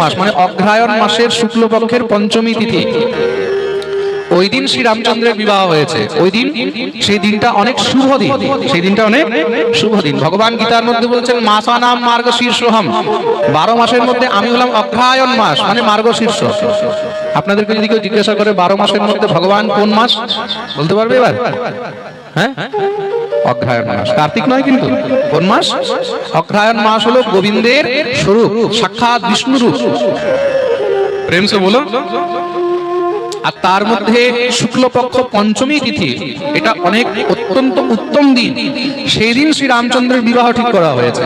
মাস মানে অগ্রহায়ণ মাসের শুক্লপক্ষের পঞ্চমী তিথি। ওই দিন শ্রী রামচন্দ্রের বিবাহ হয়েছে। ওই দিন সেই দিনটা অনেক শুভ দিন। সেই দিনটা অনেক শুভ দিন। ভগবান গীতার মধ্যে বলছেন মাসা নাম মার্গ শীর্ষহম বারো মাসের মধ্যে আমি হলাম অগ্রহায়ণ মাস মানে মার্গ শীর্ষ আপনাদেরকে যদি কেউ জিজ্ঞাসা করে, বারো মাসের মধ্যে ভগবান কোন মাস? বলতে পারবে এবার? হ্যাঁ? অগ্রহায়ণ মাস। কার্তিক নয় কিন্তু, কোন মাস? অগ্রহায়ণ মাস হলো গোবিন্দের স্বরূপ, সাক্ষাৎ বিষ্ণু রূপ। প্রেম সে বলো। আর তার মধ্যে শুক্লপক্ষ পঞ্চমী তিথি, এটা অনেক অত্যন্ত উত্তম দিন। সেই দিন শ্রী রামচন্দ্রের বিবাহ ঠিক করা হয়েছে।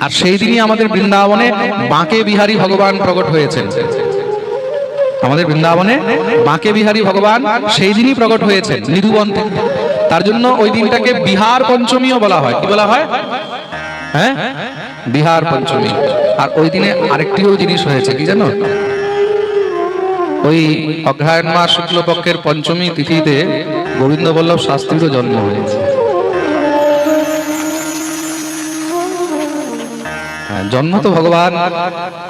আর সেই দিনই আমাদের বৃন্দাবনে বাঁকে বিহারী ভগবান প্রকট হয়েছেন। আমাদের বৃন্দাবনে বাঁকে বিহারী ভগবান সেই দিনই প্রকট হয়েছেন নিধুবন থেকে। তার জন্য ওই দিনটাকে বিহার পঞ্চমীও বলা হয়। কি বলা হয়? হ্যাঁ? বিহার পঞ্চমী। আর ওই দিনে আরেকটিও জিনিস হয়েছে কি জানো? ওই অগ্রহায়ণ মাস শুক্লপক্ষের পঞ্চমী তিথিতে গোবিন্দ বল্লভ শাস্ত্রীরও জন্ম হয়েছে। হ্যাঁ, জন্ম তো ভগবান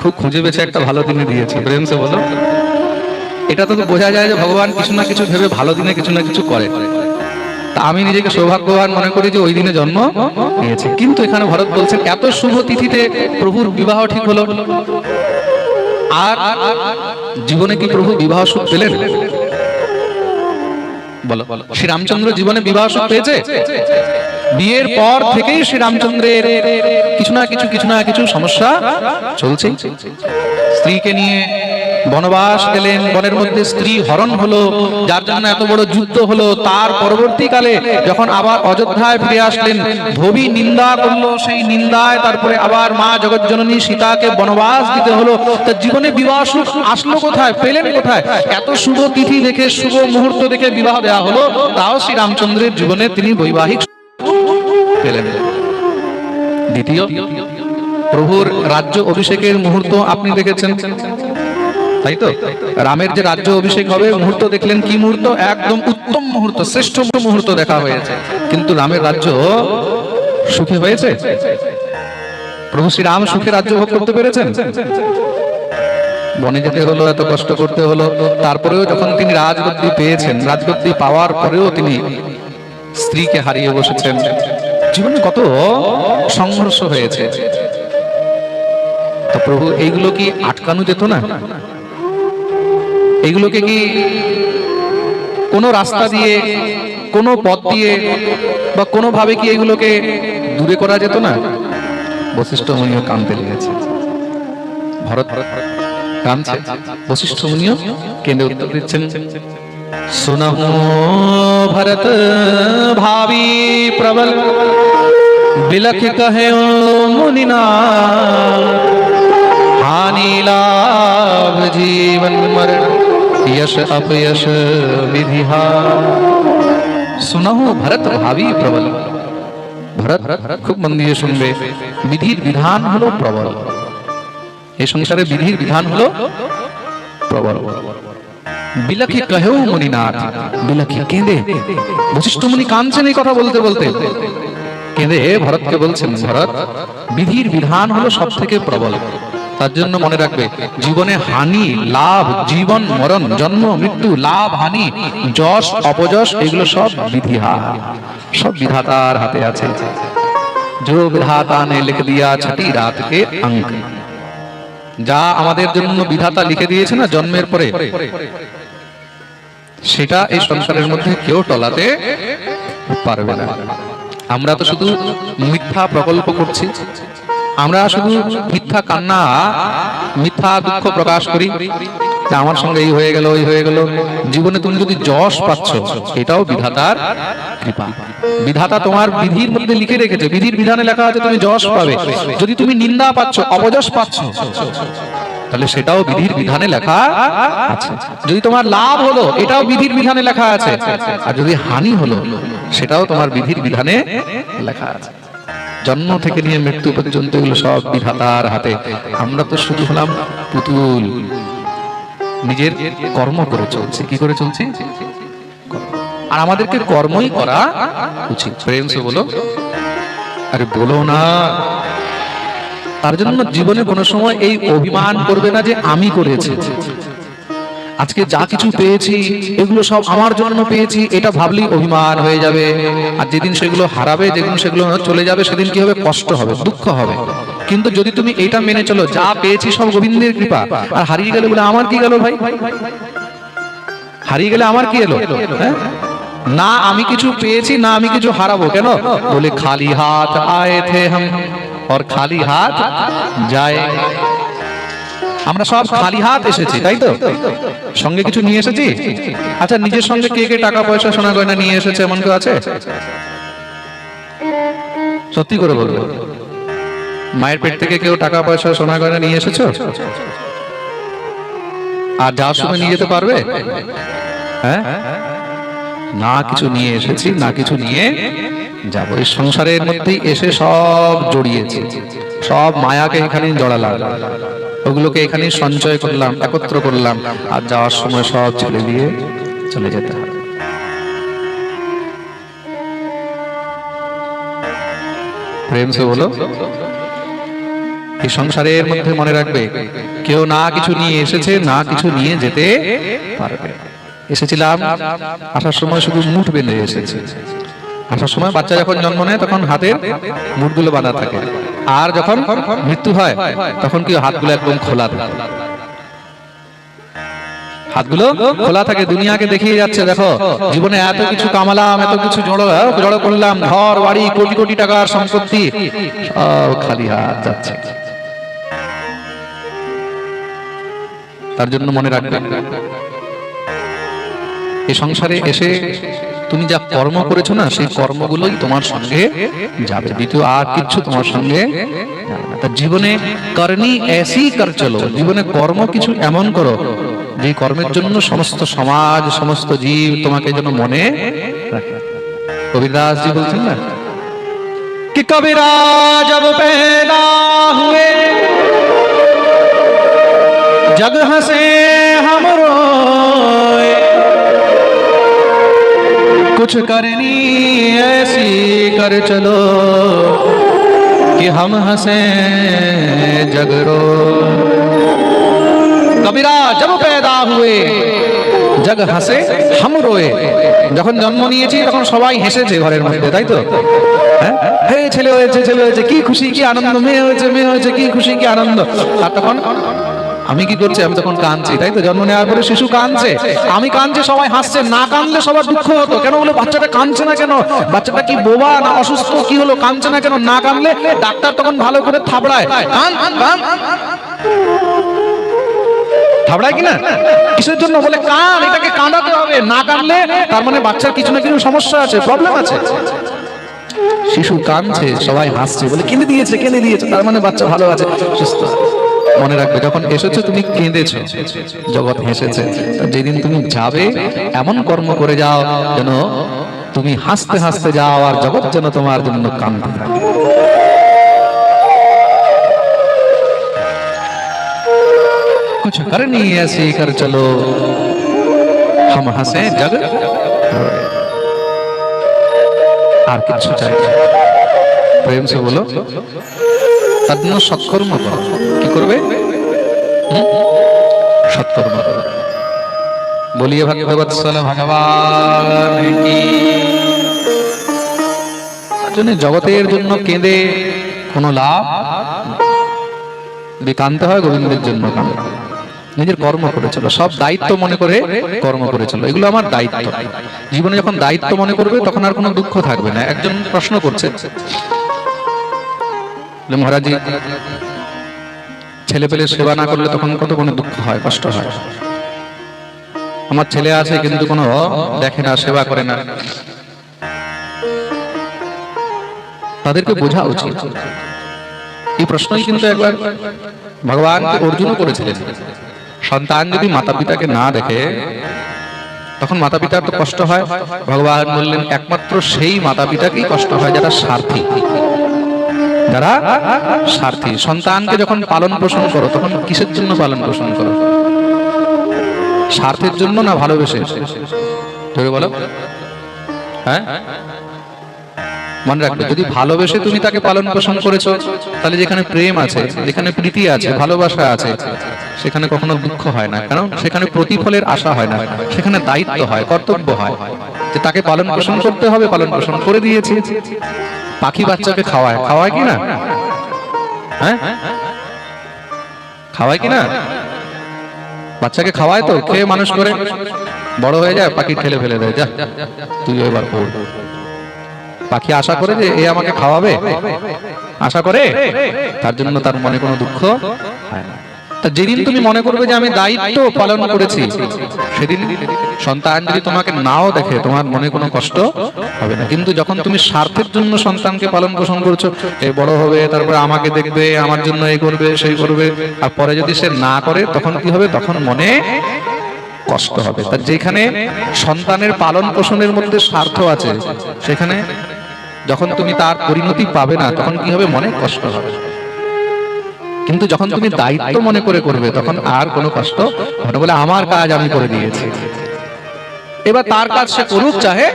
খুব খুঁজে বেছে একটা ভালো দিনে দিয়েছে প্রেম সে বলো। এটা তো বোঝা যায় যে ভগবান কিছু না কিছু ভেবে ভালো দিনে কিছু না কিছু করে। তা আমি নিজেকে সৌভাগ্যবান মনে করি যে ওই দিনে জন্ম নিয়েছে। কিন্তু এখানে ভরত বলছেন, এত শুভ তিথিতে প্রভুর বিবাহ ঠিক হলো? আর জীবনে কি প্রভু বিবাহ সুখ পেলেন? বলো শ্রী রামচন্দ্র জীবনে বিবাহ সুখ পেয়েছে? বিয়ের পর থেকেই শ্রী রামচন্দ্রের কিছু না কিছু কিছু না কিছু সমস্যা চলছে। স্ত্রীকে নিয়ে বনবাস গেলেন, বনের মধ্যে স্ত্রী হরণ হলো, যার জন্য এত বড় যুদ্ধ হলো। তার পরবর্তীকালে যখন আবার অযোধ্যায় ফিরে আসলেন, ধোবি নিন্দা করল, সেই নিন্দায় তারপরে আবার মা জগজ্জননী সীতাকে বনবাস দিতে হলো। তার জীবনে বিবাহ আসলো কোথায়? পেলেন কোথায়? এত শুভ তিথি দেখে, শুভ মুহূর্ত দেখে বিবাহ দেওয়া হলো। তাও শ্রী রামচন্দ্রের জীবনে তিনি বৈবাহিক পেলেন। দ্বিতীয়, প্রভুর রাজ্য অভিষেকের মুহূর্ত আপনি দেখেছেন? তাই তো? রামের যে রাজ্য অভিষেক হবে, মুহূর্ত দেখলেন কি মুহূর্ত? একদম উত্তম মুহূর্ত, শ্রেষ্ঠ মুহূর্ত দেখা হয়েছে। কিন্তু রামের রাজ্য সুখে হয়েছে? প্রভু শ্রী রাম সুখে রাজ্য ভোগ করতে পেরেছেন? বনে যেতে হলো, এত কষ্ট করতে হলো। তারপরেও যখন তিনি রাজগদ্দি পেয়েছেন, রাজগদ্দি পাওয়ার পরেও তিনি স্ত্রীকে হারিয়ে বসেছেন। জীবনে কত সংঘর্ষ হয়েছে। তো প্রভু, এইগুলো কি আটকানো যেত না? এইগুলোকে কি কোনো রাস্তা দিয়ে কোনো পথ দিয়ে বা কোনোভাবে কি এগুলোকে দূরে করা যেত না বশিষ্ঠ মুনিও কাঁদতে লেগেছে ভরত কাঁদছে বশিষ্ঠ মুনিও কেন্দ্রে উত্তর দিচ্ছেন सुनहु भरत भावी प्रबल बिलख कहे मुनिना हानि लाभ जीवन मरण यश अपयश विधिहा सुनहु भरत भावी प्रबल ভরত খুব মন দিয়ে শুনবে বিধির বিধান হলো প্রবল এই সংসারে বিধির বিধান হলো প্রবল বিলাকি কহেও মুনিনাথ বিলাকি কেঁদে বশিষ্ঠ মুনি কাঁদছেন এই কথা বলতে বলতে কেঁদে ভরতকে বলছেন ভরত বিধির বিধান হলো সব থেকে প্রবল তার জন্য মনে রাখবে জীবনে হানি লাভ জীবন মরণ জন্ম মৃত্যু লাভ হানি যশ অপযশ এগুলো সব বিধি হাত সব বিধাতার হাতে আছে जो विधाता ने लिख दिया छठी रात के अंक যা আমাদের জন্য বিধাতা লিখে দিয়েছে না জন্মের পরে সেটা এই সংসারের মধ্যে কেউ টলাতে পারবে না আমরা তো শুধু মিথ্যা প্রকল্প করছি আমরা শুধু মিথ্যা কান্না, মিথ্যা দুঃখ প্রকাশ করি। আমার সঙ্গে এই হয়ে গেল ওই হয়ে গেল। জীবনে তুমি যদি যশ পাচ্ছ, এটাও বিধাতার কৃপা। বিধাতা তোমার বিধির মধ্যে লিখে রেখেছে, বিধির বিধানে লেখা আছে তুমি যশ পাবে। যদি তুমি নিন্দা পাচ্ছ, অবযশ পাচ্ছ, তাহলে সেটাও বিধির বিধানে লেখা আছে। যদি তোমার লাভ হলো, এটাও বিধির বিধানে লেখা আছে। আর যদি হানি হলো, সেটাও তোমার বিধির বিধানে লেখা আছে। জন্ম থেকে নিয়ে মৃত্যু পর্যন্ত এগুলো সব বিধাতার হাতে। আমরা তো শুধু হলাম পুতুল। নিজের কর্ম করে চলছি। কি করে চলছি? আর আমাদেরকে কর্মই করা উচিত। বলো, আরে বলো না। তার জন্য জীবনে কোনো সময় এই অভিমান করবে না যে আমি করেছি। আজকে যা কিছু পেয়েছি এগুলো সব আমার জন্য পেয়েছি এটা ভাবলেই অভিমান হয়ে যাবে। আর যেদিন সেগুলো হারাবে যেদিন সেগুলো চলে যাবে সেদিন কি হবে? কষ্ট হবে দুঃখ হবে। কিন্তু যদি তুমি এটা মেনে চলো যা পেয়েছি সব গোবিন্দের কৃপা। আর হারিয়ে গেলে বলে আমার কি গেল ভাই? হারিয়ে গেলে আমার কি এলো? হ্যাঁ? না আমি কিছু পেয়েছি না আমি কিছু হারাবো কেন? বলে খালি হাত আয়ে থে হাম और খালি হাত যায়। আমরা সব খালি হাত এসেছি, তাই তো? সঙ্গে কিছু নিয়ে এসেছি? আচ্ছা নিজের সঙ্গে কে কে টাকা পয়সা, সোনা গয়না নিয়ে এসেছে, এমন কেউ আছে? সত্যি করে বলব। মায়ের পেট থেকে কেউ টাকা পয়সা, সোনা গয়না নিয়ে এসেছ? আর যাওয়ার সময় নিয়ে যেতে পারবে? হ্যাঁ? না কিছু নিয়ে এসেছি, না কিছু নিয়ে যাব। এই সংসারের মধ্যেই এসে সব জড়িয়েছে। সব মায়াকে এখানে জড়ালাম। ওগুলোকে এখানে সঞ্চয় করলাম, একত্র করলাম, আর যাওয়ার সময় সব ছেড়ে দিয়ে চলে যেতে হবে। প্রেম সে বলো, এই সংসারের মধ্যে মনে রাখবে, কেউ না কিছু নিয়ে এসেছে, না কিছু নিয়ে যেতে পারবে এসেছিলাম, আসার সময় শুধু মুঠ বেঁধে এসেছে। আসার সময় বাচ্চা যখন জন্ম নেয়, তখন হাতের মুঠগুলো বাঁধা থাকে। আর যখন মৃত্যু হয়, তখন কি হাতগুলো একদম খোলা হাতগুলো খোলা থাকে, দুনিয়াকে দেখিয়ে যাচ্ছে, দেখো, জীবনে এত কিছু কামালাম, এত কিছু জড়ো জড়ো করলাম, ঘর, বাড়ি, কোটি কোটি টাকার সম্পত্তি খালি হাত যাচ্ছে। তার জন্য মনে রাখবেন, এ সংসারে এসে তুমি যা কর্ম করেছো না সেই কর্মগুলোই তোমার সঙ্গে যাবে দ্বিতীয় আর কিচ্ছু তোমার সঙ্গে যাবে না। তা জীবনে করনি এসি কর চলো জীবনে কর্ম কিছু এমন করো যে কর্মের জন্য সমস্ত সমাজ সমস্ত জীব তোমাকে যেন মনে রাখে কবিরদাস জি বলছেন না कि कबीरा जब पैदा हुए जग हंसे हम रोए कुछ करनी ऐसी कर चलो कि हम हंसे जग रो कबीरा जब पैदा हुए জগ হাসে হাম রোয়ে যখন জন্ম নিয়েছি তখন সবাই হেসেছে ঘরের মধ্যে তাই তো হ্যাঁ হে ছেলে হয়েছে ছেলে হয়েছে কি খুশি কি আনন্দ মেয়ে হয়েছে মেয়ে হয়েছে কি খুশি কি আনন্দ আর তখন আমি কি করছি? আমি তখন কাঁদছি। তাই তো? জন্ম নেওয়ার পরে শিশু কাঁদছে। আমি কাঁদছে, সবাই হাসছে। না কাঁদলে সবার দুঃখ হতো। কেন বলে? বাচ্চাটা কাঁদছে না কেন? বাচ্চাটা কি বোবা না অসুস্থ? কি হলো? কাঁদছে না কেন? না কাঁদলে ডাক্তার তখন ভালো করে থাবড়ায়। কান কিসের জন্য? বলে কান এটাকে কাঁদাতে হবে। না কাঁদলে তার মানে বাচ্চার কিছু না কিছু সমস্যা আছে প্রবলেম আছে। শিশু কাঁদছে, সবাই হাসছে। বলে কেঁদে দিয়েছে কেঁদে দিয়েছে। তার মানে বাচ্চা ভালো আছে, সুস্থ মনে রাখবে যখন এসেছো তুমি কেঁদেছো জগৎ হেসেছে তা যেদিন তুমি যাবে এমন কর্ম করে যাও যেন তুমি হাসতে হাসতে যাও আর জগৎ যেন তোমার জন্য কাঁদতে থাকে कुछ करनी ऐसी कर चलो हम हंसे जग रोए। আর কিছু চাই না। প্রেম সে বলো তার জন্য সৎকর্ম করো। কি করবে? সৎকর্ম করো। বলিয়ে ভগবৎসল ভগবান জন্য জগতের জন্য কেঁদে কোনো লাভ কানতে হয়, গোবিন্দের জন্য নিজের কর্ম করেছিল সব দায়িত্ব মনে করে কর্ম করেছিল এগুলো আমার দায়িত্ব। জীবনে যখন দায়িত্ব মনে করবে, তখন আর কোনো দুঃখ থাকবে না। একজন প্রশ্ন করছে বলে, মহারাজজি ছেলে পেলে সেবা না করলে তখন কত কোনো দুঃখ হয় কষ্ট হয়। আমার ছেলে আছে কিন্তু কোনো দেখে না সেবা করে না। তাদেরকে বোঝা উচিত। এই প্রশ্নই কিন্তু একবার ভগবান অর্জুনও করেছিলেন। সন্তান যদি মাতা পিতাকে না দেখে তখন মাতা পিতার তো কষ্ট হয়। ভগবান বললেন একমাত্র সেই মাতা পিতাকেই কষ্ট হয় যারা স্বার্থী যারা স্বার্থী সন্তানকে যখন পালন পোষণ করো, তখন কিসের জন্য পালন পোষণ করো? স্বার্থের জন্য না ভালোবেসে? ধরে বলো। হ্যাঁ? মনে রাখবে, যদি ভালোবেসে তুমি তাকে পালন পোষণ করেছ, তাহলে যেখানে প্রেম আছে, যেখানে প্রীতি আছে, ভালোবাসা আছে, সেখানে কখনো দুঃখ হয় না। কারণ সেখানে প্রতিফলের আশা হয় না, সেখানে দায়িত্ব হয়, কর্তব্য হয়। যে তাকে পালন পোষণ করতে হবে, পালন পোষণ করে দিয়েছি। পাখি বাচ্চাকে খাওয়ায়। খাওয়ায় কি না? হ্যাঁ? খাওয়ায় কি না? বাচ্চাকে খাওয়ায় তো, খেয়ে মানুষ করে। বড় হয়ে যায়, পাখি ঠেলে ফেলে দেয়। যা, তুই এবার পড়। পাখি আশা করে যে এ আমাকে খাওয়াবে। আশা করে? তার জন্য তার মনে কোনো দুঃখ হয় না। যেদিন তুমি মনে করবে যে আমি দায়িত্ব পালন করেছি, সেদিন সন্তান যদি তোমাকে নাও দেখে, তোমার মনে কোনো কষ্ট হবে না। কিন্তু যখন তুমি স্বার্থের জন্য সন্তানকে পালন পোষণ করছ, এ বড় হবে, তারপরে আমাকে দেখবে, আমার জন্য এই করবে, সেই করবে, আর পরে যদি সে না করে, তখন কি হবে? তখন মনে কষ্ট হবে। তার যেখানে সন্তানের পালন পোষণের মধ্যে স্বার্থ আছে, সেখানে যখন তুমি তার পরিণতি পাবে না, তখন কি হবে? মনে কষ্ট হবে। কিন্তু যখন তুমি দায়িত্ব মনে করে করবে তখন আর কোনো কষ্ট হবে বলে আমার কাজ আমি করে দিয়েছি। এবার তার কাজ সে করুক চাহে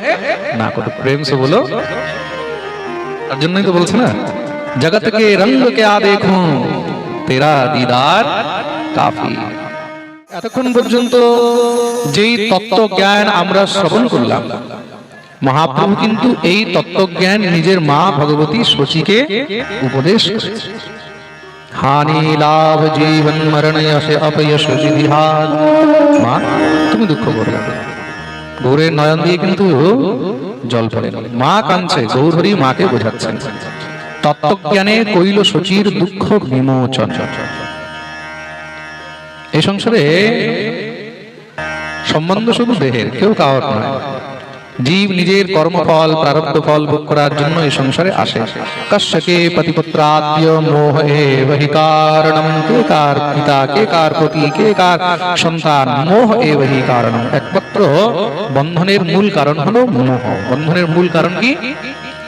না করুক প্রেম সে বলো। তার জন্যই তো বলছে না জগৎ কে আ দেখুন তেরা দিদার কাফি। এতক্ষণ পর্যন্ত যেই তত্ত্ব জ্ঞান আমরা শ্রবণ করলাম মহাপ্রভু কিন্তু এই তত্ত্বজ্ঞান নিজের মা ভগবতী শচীকে উপদেশ করেছে হানি লাভ জীবন মরণ যশ অপয়শ মা তুমি দুঃখ করবে। গৌরের নয়ন দিয়ে কিন্তু জল পড়ে মা কাঁদছে গৌরহরি মাকে বোঝাচ্ছেন তত্ত্বজ্ঞানে কইল শচীর দুঃখ বিমোচন এই সংসারে সম্বন্ধ শুধু দেহের কেউ কাওয়ার নয় জীব নিজের কর্মফল প্রারব্ধ ফল ভোগ করার জন্য এই সংসারে আসে। কশ্যকে পতিপুত্রাদ্য মোহ এহি কারণম। কে কার পিতা, কে কার পতি, কে কার সন্তান? মোহ এহি কারণম। একমাত্র বন্ধনের মূল কারণ হলো মোহ। বন্ধনের মূল কারণ কি?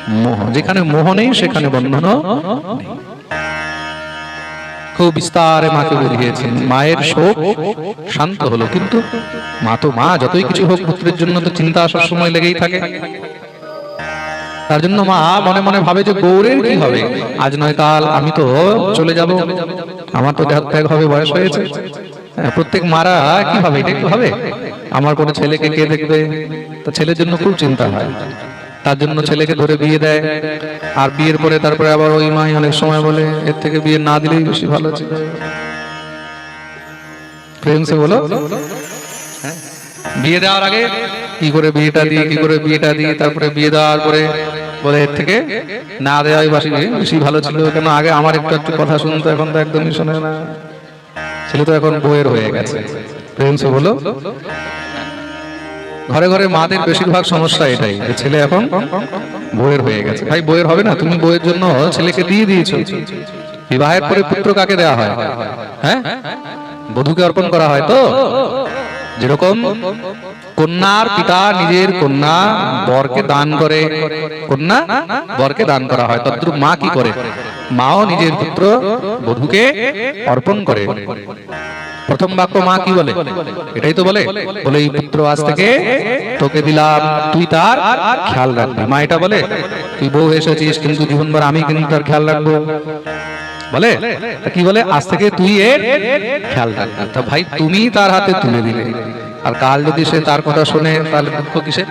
মোহ। যেখানে মোহ নেই, সেখানে বন্ধন নেই। বিস্তারে মাকে বুঝিয়েছেন। মায়ের শোক শান্ত হলো কিন্তু মা তো মা যতই কিছু হোক পুত্রের জন্য তো চিন্তা আসার সময় লেগেই থাকে। তার জন্য মা মনে মনে ভাবে যে গৌরের কি হবে? আজ নয় কাল আমি তো চলে যাব। আমার তো দেহ ত্যাগ হবে বয়স হয়েছে। হ্যাঁ, প্রত্যেক মারা কি ভাবে এটা একটু হবে আমার কোনো ছেলেকে কে দেখবে? তা ছেলের জন্য খুব চিন্তা হয়। তার জন্য ছেলেকে ধরে বিয়ে দেয়। আর বিয়ের পরে তারপরে আবার ওই মাই অনেক সময় বলে এর থেকে বিয়ে না দিলেই বেশি ভালো ছিল। প্রেম সে বলো? বিয়ে দেওয়ার আগে কি করে বিয়েটা দিই কি করে বিয়েটা দিই তারপরে বিয়ে দেওয়ার পরে বলে এর থেকে না দেওয়াই বাসি বেশি ভালো ছিল। কেন আগে আমার একটু একটু কথা শুনতো এখন তো একদমই শোনে না। ছেলে তো এখন বইয়ের হয়ে গেছে। প্রেম সে বলো? ঘরে ঘরে মাদের বেশিরভাগ সমস্যা এটাই। ছেলে এখন বইয়ের হয়ে গেছে। ভাই বইয়ের হবে না? তুমি বইয়ের জন্য ছেলেকে দিয়ে দিয়েছ। বিবাহের পরে পুত্র কাকে দেওয়া হয়? হ্যাঁ? বধূকে অর্পণ করা হয় তো? যেরকম কন্যার পিতা নিজের কন্যা বরকে দান করে, কন্যা বরকে দান করা হয়। তদ্রুপ মা কি করে? মাও নিজের পুত্র বধূকে অর্পণ করে। প্রথম বাক্য মা কি বলে? এটাই তো বলে বলে এই পুত্র আজ থেকে তোকে দিলাম, তুই তার খেয়াল রাখবি। মা এটা বলে, তুই বউ এসেছিস, কিন্তু জীবনভর আমি কিন্তু তার খেয়াল রাখব। বলে কি বলে? আজ থেকে তুই এর খেয়াল রাখবি তা ভাই, তুমি তার হাতে তুলে দিলে। আর কাল যদি সে তার কথা শুনে, তাহলে দুঃখ কিসে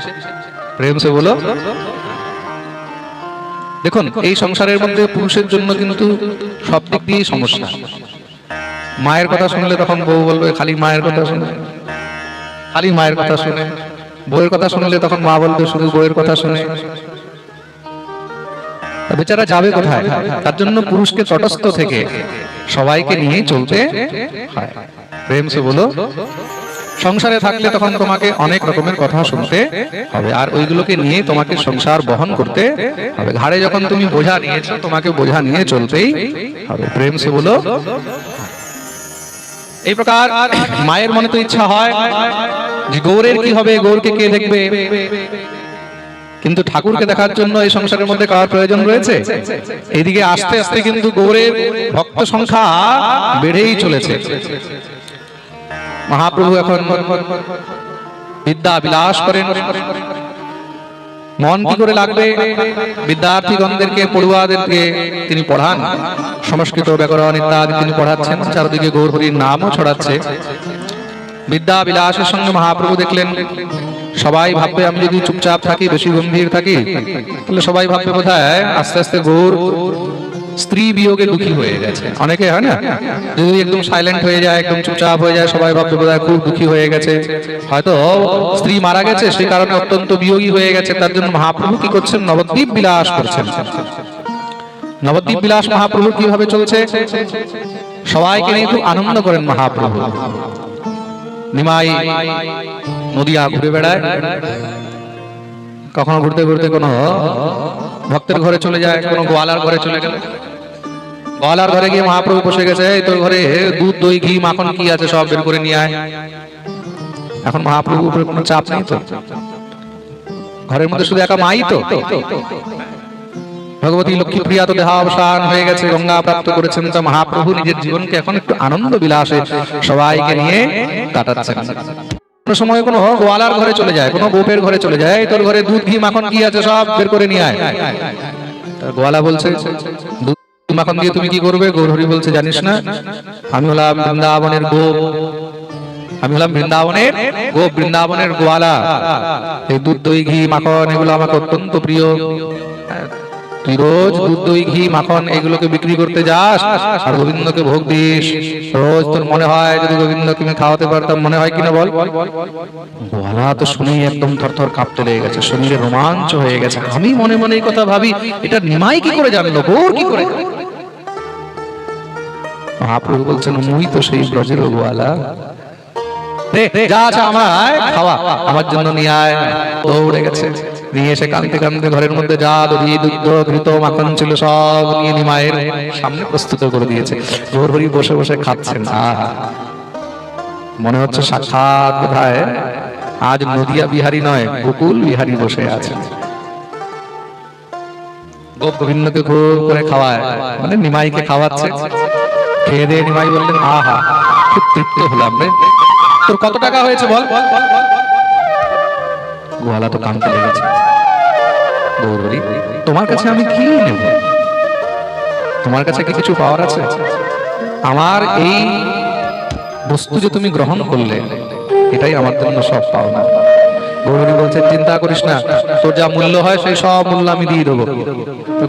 প্রেম সে বলো। দেখুন, এই সংসারের মধ্যে পুরুষের জন্য কিন্তু সব দিক দিয়েই সমস্যা। মায়ের কথা শুনলে তখন বউ বলবে খালি মায়ের কথা শুনে। খালি মায়ের কথা শুনে। বউয়ের কথা শুনলে তখন মা বলবে শুধু বউয়ের কথা শুনে। বেচারা যাবে কোথায়? তার জন্য পুরুষকে তটস্থ থেকে সবাইকে নিয়ে চলতে হয়। প্রেম সে বলো সংসারে থাকলে তখন তোমাকে অনেক রকমের কথা শুনতে হবে। আর ওইগুলোকে নিয়ে তোমাকে সংসার বহন করতে হবে। ঘাড়ে যখন তুমি বোঝা নিয়েছো তোমাকে বোঝা নিয়ে চলতেই হবে। প্রেম সে বলো এই প্রকার মায়ের মনে তো ইচ্ছা হয় যে গৌরের কি হবে, গৌরকে কে দেখবে? কিন্তু ঠাকুরকে দেখার জন্য এই সংসারের মধ্যে কার প্রয়োজন রয়েছে? এইদিকে আস্তে আস্তে কিন্তু গৌরের ভক্ত সংখ্যা বেড়েই চলেছে। মহাপ্রভু এখন বিদ্যা বিলাস করেন। মন কি করে লাগবে? বিদ্যার্থীগণদেরকে, পড়ুয়াদেরকে তিনি পড়ান। সংস্কৃত ব্যাকরণ, ইত্যাদি তিনি পড়াচ্ছেন। চারদিকে গৌরহরির নামও ছড়াচ্ছে। বিদ্যা বিলাসের সঙ্গে মহাপ্রভু দেখলেন, সবাই ভাববে, আমি যদি চুপচাপ থাকি, বেশি গম্ভীর থাকি, তাহলে সবাই ভাববে বোধ আস্তে আস্তে গৌর স্ত্রী বিয়োগে দুঃখী হয়ে গেছে। অনেকে, হয় না? যদি একদম সাইলেন্ট হয়ে যায়, একদম চুপচাপ হয়ে যায়, সবাই ভাববে বোধ খুব দুঃখী হয়ে গেছে। হয়তো স্ত্রী মারা গেছে সেই কারণে অত্যন্ত বিয়োগী হয়ে গেছে। তার জন্য মহাপ্রভু কি করছেন? নবদ্বীপ বিলাস করছেন। নবদ্বীপ বিলাস মহাপ্রভু কীভাবে চলছে? সবাইকে নিয়ে খুব আনন্দ করেন মহাপ্রভু। নিমাই নদিয়া ঘুরে বেড়ায়। কখনো ঘুরতে ঘুরতে কোনো ভক্তের ঘরে চলে যায়, কোনো গোয়ালার ঘরে চলে গেল। গোয়ালার ঘরে গিয়ে মহাপ্রভু বসে গেছে তোর ঘরে দুধ, দই, ঘি, মাখন কি আছে সব বের করে নিয়ে আয়। এখন মহাপ্রভু উপরে কোনো চাপ নেই তো? ঘরের মধ্যে শুধু একা মাই তো? ভগবতী লক্ষ্মী প্রিয়া তো দেহাবসান হয়ে গেছে, গঙ্গা প্রাপ্ত করেছেন তা মহাপ্রভু নিজের জীবনকে এখন একটু আনন্দ বিলাসে সবাইকে নিয়ে কাটাচ্ছেন। কোনো সময় কোনো গোয়ালার ঘরে চলে যায়, কোনো গোপের ঘরে চলে যায় তোর ঘরে দুধ, ঘি, মাখন কি আছে সব বের করে নিয়ে আয়। গোয়ালা বলছে, দুধ মাখন দিয়ে তুমি কি করবে? গৌরহরি বলছে, জানিস না, আমি হলাম বৃন্দাবনের গোপ। আমি হলাম বৃন্দাবনের গোপ, বৃন্দাবনের গোয়ালা। এই দুধ, দই, ঘি, মাখন, এগুলো আমাকে অত্যন্ত প্রিয়। রোজ দুধ দই ঘি, মাখন, এগুলোকে বিক্রি করতে যাস আর গোবিন্দকে ভোগ দিস। রোজ তোর মনে হয় যদি গোবিন্দকে আমি খাওয়াতে পারতাম, মনে হয় কিনা বল? গোয়ালা তো শুনেই একদম থরথর কাঁপতে লেগে গেছে, শরীরে রোমাঞ্চ হয়ে গেছে। আমি মনে মনে এই কথা ভাবি, এটা নিমাই কি করে জানলো, গোর কি করে? মহাপ্রভু বলছেন, মুই তো সেই ব্রজের গোয়ালা যা আছে আমায়, খাওয়া। আমার জন্য নিয়ে আয়। দৌড়ে গেছে। নিয়ে এসে কাঁদতে কাঁদতে ঘরের মধ্যে যা দধি, দুগ্ধ, ঘৃত, মাখন ছিল সব নিয়ে নিমায়ের সামনে প্রস্তুত করে দিয়েছে। ভোর ভরি বসে বসে খাচ্ছেন। মনে হচ্ছে সাক্ষাৎ কোথায়? আজ নদিয়া বিহারী নয়, গোকুল বিহারী বসে আছে। গোপ গোবিন্দকে খুব করে খাওয়ায়। মানে নিমাইকে খাওয়াচ্ছে। খেয়ে দিয়ে নিমাই বললেন, আহা, খুব তৃপ্ত হলাম রে। তোর কত টাকা হয়েছে বল? গোয়ালা তো কানতে লেগেছে। গৌরী তোমার কাছে আমি কি নেব? তোমার কাছে কি কিছু পাওয়ার আছে? আমার এই বস্তু যে তুমি গ্রহণ করলে, এটাই আমার জন্য সব পাওনা। গৌরী বলছেন চিন্তা করিস না, তোর যা মূল্য হয় সেই সব মূল্য আমি দিয়ে দেবো।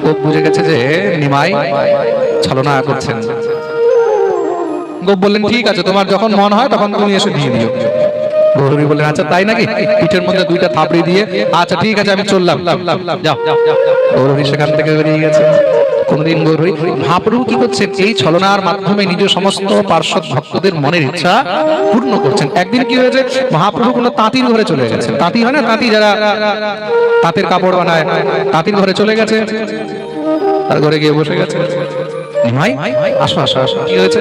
গোপ বুঝে গেছে যে নিমাই ছলনা করছেন। গোপ বললেন, ঠিক আছে, তোমার যখন মন হয়, তখন তুমি এসে দিয়ে দিও। গৌরী বললেন আচ্ছা তাই নাকি? পিঠের মধ্যে দুইটা থাপড়ি দিয়ে? আচ্ছা ঠিক আছে, আমি চললাম। যাও। গৌরী সেখান থেকে বেরিয়ে গেছে। কোনদিন গৌরী মহাপ্রভু কি করছেন এই ছলনার মাধ্যমে নিজ সমস্ত পার্শ্বদ ভক্তদের মনের ইচ্ছা পূর্ণ করছেন। একদিন কি হয়েছে? মহাপ্রভু কোনো তাঁতির ঘরে চলে গেছেন তাঁতি হয় না? তাঁতি যারা তাঁতের কাপড় বানায়, তাঁতির ঘরে চলে গেছে। তার ঘরে গিয়ে বসে গেছে। ভাই, আসো আসো আসো। কি হয়েছে?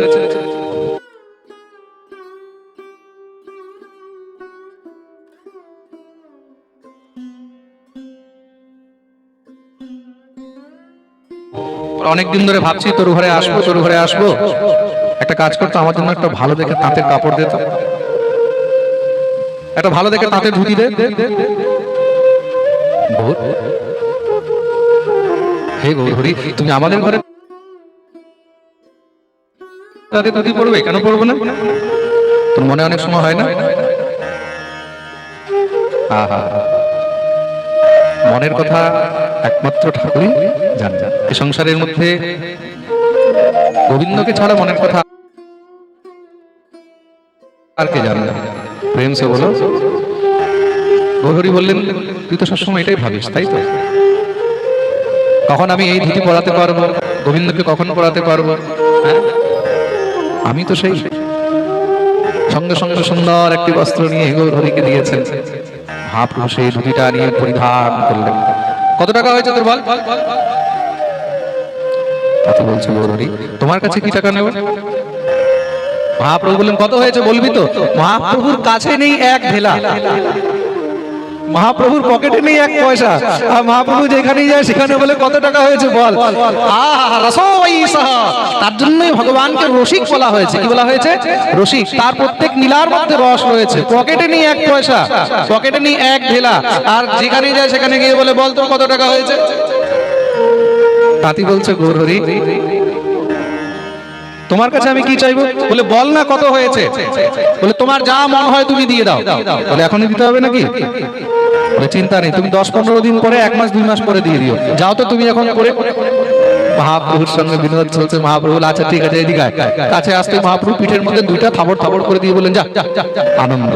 অনেকদিন ধরে ভাবছি, তোর ঘরে আসব, তোর ঘরে আসব। একটা কাজ করতো, আমার জন্য একটা ভালো দেখে তাঁতের কাপড় দিত। একটা ভালো দেখে তাঁতের ধুতি দে। হে তুমি আমাদের ঘরে তাদের ধুতি পড়বে কেন পড়ব না? তোর মনে অনেক সময় হয় না? মনের কথা একমাত্র ঠাকুরই জানেন এই সংসারের মধ্যে গোবিন্দকে ছাড়া মনের কথা আর কে জানে? প্রেম সে বলো। গৌরী বললেন, তুই তো সবসময় এটাই ভাবিস, তাই তো? কখন আমি এই ধুতি পড়াতে পারব? গোবিন্দকে কখন পড়াতে পারব? হ্যাঁ? আমি তো সেই। সঙ্গে সঙ্গে সুন্দর একটি বস্ত্র নিয়ে গৌরীকে দিয়েছেন। মহাপ্রভু সেই ধুতিটা নিয়ে পরিধান করলেন। কত টাকা হয়েছে তোর বল? তাতে বলছে বলরি তোমার কাছে কি টাকা নেব? মহাপ্রভু বললেন কত হয়েছে বলবি তো? মহাপ্রভুর কাছে নেই এক ভেলা মহাপ্রভুর পকেটে নেই এক পয়সা। আর মহাপ্রভু যেখানেই যায় সেখানে বলে, কত টাকা হয়েছে বল। তার জন্যই ভগবানকে রসিক বলা হয়েছে। কি বলা হয়েছে? রসিক। তার প্রত্যেক নীলার মধ্যে রস রয়েছে। পকেটে নেই এক পয়সা, পকেটে নেই এক ঢেলা। আর যেখানেই যায় সেখানে গিয়ে বলে, বল তোর কত টাকা হয়েছে? তাঁতি বলছে, গৌরহরি তোমার কাছে আমি কি চাইব? বলে, বল না কত হয়েছে। বলে, তোমার যা মন হয় তুমি দিয়ে দাও। বলে, এখনই দিতে হবে নাকি? বলে, চিন্তা নেই, তুমি দশ পনেরো দিন পরে, এক মাস, দুই মাস পরে দিয়ে দিও। যাও তো তুমি এখন করে। মহাপ্রভুর সঙ্গে বিনোদ চলছে, মহাপ্রভু আচ্ছা ঠিক আছে, এদিকে। কাছে আসতে মহাপ্রভু পিঠের মধ্যে দুইটা থাবড় থাবড় করে দিয়ে বলেন যা। আনন্দ।